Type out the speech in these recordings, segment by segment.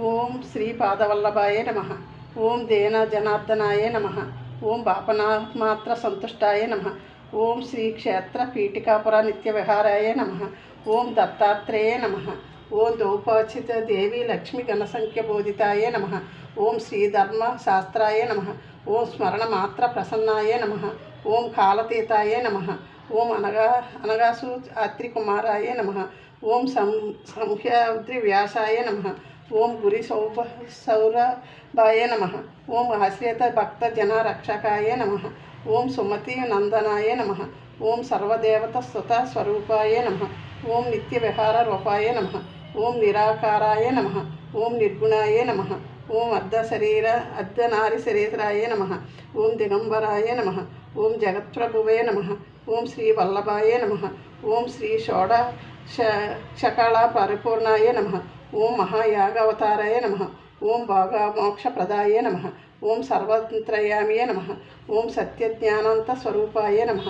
ఓం శ్రీ పాదవల్లభాయ నమ ఓం దేన జనార్దనాయ నమ ఓం బాపనామాత్ర సంతుష్టాయ నమ ఓం శ్రీ క్షేత్ర పీఠికాపుర నిత్య విహారాయ నమ ఓం దత్తాత్రేయ నమ ఓం దౌపాచిత దేవి లక్ష్మి గణసంఖ్య బోధితాయ నమ ఓం శ్రీధర్మ శాస్త్రాయ నమ ఓం స్మరణ మాత్ర ప్రసన్నాయ నమ ఓం కాలతీతాయ నమ ఓం అనగా అనగాసు అత్రి కుమారాయ నమ ఓం సం సంహ్యాద్రి వ్యాసాయ నమ ఓం గురి సౌభ సౌరభాయ నమ ఓం ఆశ్రిత భక్త జన రక్షకాయ నమ ఓం సుమతి నందనాయ నమ ఓం సర్వదేవత స్తుత స్వరూపాయ నమ ఓం నిత్య విహార రూపాయ నమ ఓం నిరాకారాయ నమ ఓం నిర్గుణాయ నమ ఓం అర్ధ శరీర అర్ధ నారి శరీరాయ నమ ఓం దిగంబరాయ నమ ఓం జగత్ప్రభువే నమ ఓం శ్రీ వల్లభాయ నమ ఓం శ్రీ షోడ శకళ పరిపూర్ణాయ నమ ఓం మహాయాగావతారాయ నమ ఓం భాగా మోక్షప్రదాయ నమ ఓం సర్వత్రయామియ నమ ఓం సత్యజ్ఞానంత స్వరూపాయ నమ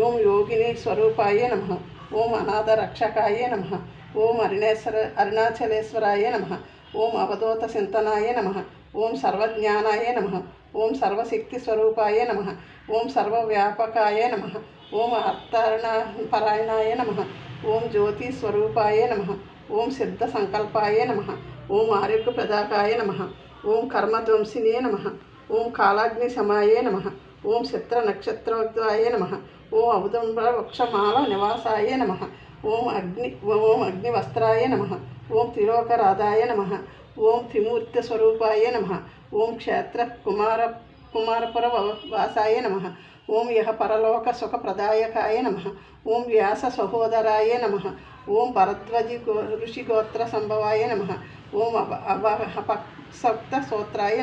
ఓం యోగిని స్వరూపాయ నమ ఓం అనాథ రక్షకాయ నమ ఓం అరుణేశ్వర అరుణాచలేశ్వరాయ నమ ఓం అవధూత చింతనాయ నమ ఓం సర్వజ్ఞానాయ నమ ఓం సర్వశక్తి స్వరూపాయ నమ ఓం సర్వవ్యాపకాయ నమ ఓం అర్థారణ పరాయణాయ నమ ఓం జ్యోతి స్వరూపాయ నమ ఓం సిద్ధ సంకల్పాయ నమ. ఓం ఆరోగ్య ప్రదాకాయ నమ. ఓం కర్మధ్వంసినే నమ. ఓం కాలాగ్ని సమాయే నమ. ఓం చిత్ర నక్షత్రోద్వాయ నమ. ఓం ఔదంబ వృక్షమాల నివాసాయ నమ. ఓం అగ్ని ఓం అగ్నివస్త్రాయ నమ. ఓం త్రిలోకరాధాయ నమ. ఓం త్రిమూర్తి స్వరూపాయ నమ. ఓం క్షేత్ర కుమార కుమారపుర వాసాయ నమ. ఓం యహ పరలోక సుఖప్రదాయకాయ నమ. ఓం వ్యాస సహోదరాయ నమ. ఓం భరద్వజి ఋషిగోత్ర సంభవాయ నమ. ఓం అవ అవ అపసప్త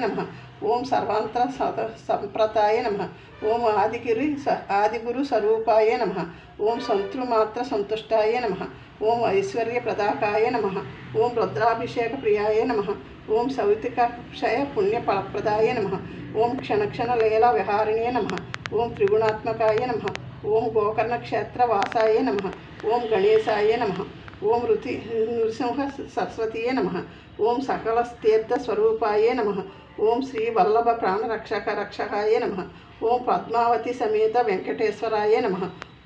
నమ. ఓం సర్వాంతర సంప్రదాయ నమ. ఓం ఆదిగిరి స ఆదిగురు స్వరూపాయ నమ. ఓం సంతృమాత్ర సంతుష్టాయ నమ. ఓం ఐశ్వర్య ప్రదాకాయ నమ. ఓం రుద్రాభిషేక ప్రియాయ నమ. ఓం సౌతికక్షయ పుణ్య ఫలప్రదాయ నమ ఓం క్షణక్షణ లీలా విహారిణే నమ ఓం త్రిగుణాత్మకాయ నమ ఓం గోకర్ణ వాసాయ నమ ఓం గణేశాయ నమ ఓం రుతి నృసింహ సరస్వతీయ నమ ఓం సకలస్తీర్థస్వరూపాయ నమ ఓం శ్రీ వల్లభ ప్రాణరక్షక రక్షకాయ నమ ఓం పద్మావతి సమేత వెంకటేశ్వరాయ నమ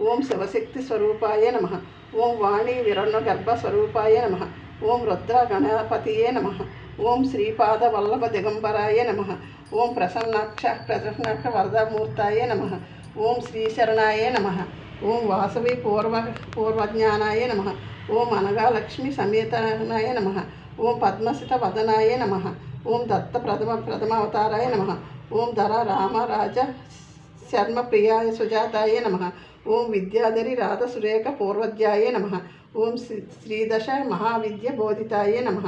ఓం శివశక్తి స్వరూపాయ నమ ఓం వాణి విరణ్య స్వరూపాయ నమ ఓం రుద్ర గణపతియే నమ ఓం శ్రీపాద వల్లభ దిగంబరాయ నమ. ఓం ప్రసన్నాక్ష ప్రసన్నాక్ష వరదామూర్తాయ నమ. ఓం శ్రీశరణాయ నమ. ఓం వాసవి పూర్వ పూర్వజ్ఞానాయ నమ. ఓం అనగాలక్ష్మి సమేతనాయ నమ. ఓం పద్మసిత వదనాయ నమ. ఓం దత్త ప్రథమ ప్రథమావతారాయ నమ. ఓం ధర రామరాజ శర్మ ప్రియాయ సుజాతాయ నమ. ఓం విద్యాధరి రాధ సురేఖ పూర్వధ్యాయ నమ ఓం శ్రీ శ్రీదశ మహావిద్య బోధితాయ నమ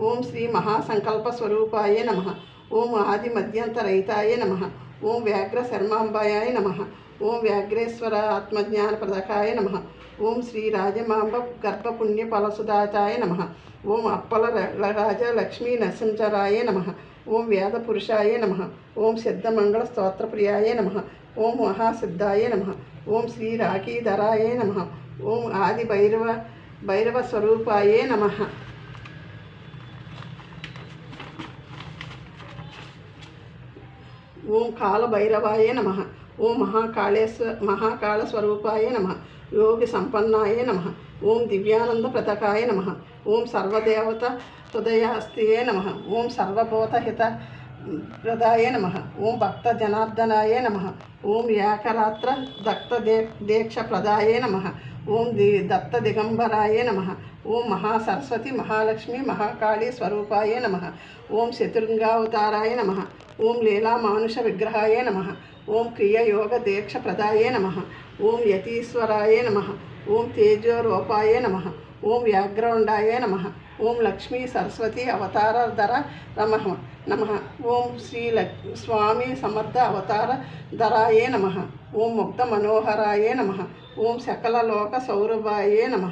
ఓం శ్రీ మహాసంకల్ప స్వరూపాయ నమ ఓం ఆది మధ్యంతరహితాయ నమ ఓం వ్యాఘ్ర శర్మాంబాయ నమ ఓం వ్యాఘ్రేశ్వర ఆత్మజ్ఞాన ప్రదకాయ నమ ఓం శ్రీ రాజమాంబ గర్భపుణ్య ఫలసుదాతాయ నమ ఓం అప్పల రాజ లక్ష్మీ నరసించరాయ నమ ఓం వేద పురుషాయ నమ ఓం సిద్ధమంగళ స్తోత్రప్రియాయ నమ ఓం మహాసిద్ధాయ నమ ఓం శ్రీ రాఖీధరాయే నమ. ఓం ఆది భైరవ భైరవ స్వరూపాయే నమ. ఓం కాళభైరవాయ నమ. ఓం మహాకాళేశ్వర మహాకాళ స్వరూపాయ నమ. యోగి సంపన్నాయ నమ. ఓం దివ్యానంద ప్రతకాయ నమ. ఓం సర్వదేవత హృదయాస్తియే నమ. ఓం సర్వభూతహిత ప్రదాయ నమ. ఓం భక్త జనార్దనాయ నమ. ఓం ఏకరాత్ర దత్త దే దీక్ష ప్రదాయ నమ. ఓం ది దత్త దిగంబరాయ నమ. ఓం మహాసరస్వతి మహాలక్ష్మి మహాకాళీ స్వరూపాయ నమ. ఓం శత్రుంగావతారాయ నమ. ఓం లీలా మానుష విగ్రహాయ నమ. ఓం క్రియయోగ దీక్ష ప్రదాయ నమ. ఓం యతీశ్వరాయ నమ. ఓం తేజోరూపాయ నమ. ఓం వ్యాఘ్రౌండాయ నమ. ఓం లక్ష్మీ సరస్వతి అవతార ధర నమ. నమ ఓం శ్రీ లక్ స్వామి సమర్థ అవతార ధరాయే నమ. ఓం ముక్త మనోహరాయ నమ. ఓం సకల లోక సౌరభాయే నమ.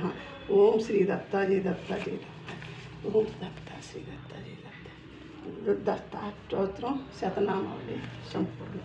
ఓం శ్రీ దత్తాజీ దత్తాజీ దత్త ఓం దత్త శ్రీ దత్తాజీ. దత్త దత్తాస్తోత్రం శతనామావళి సంపూర్ణ.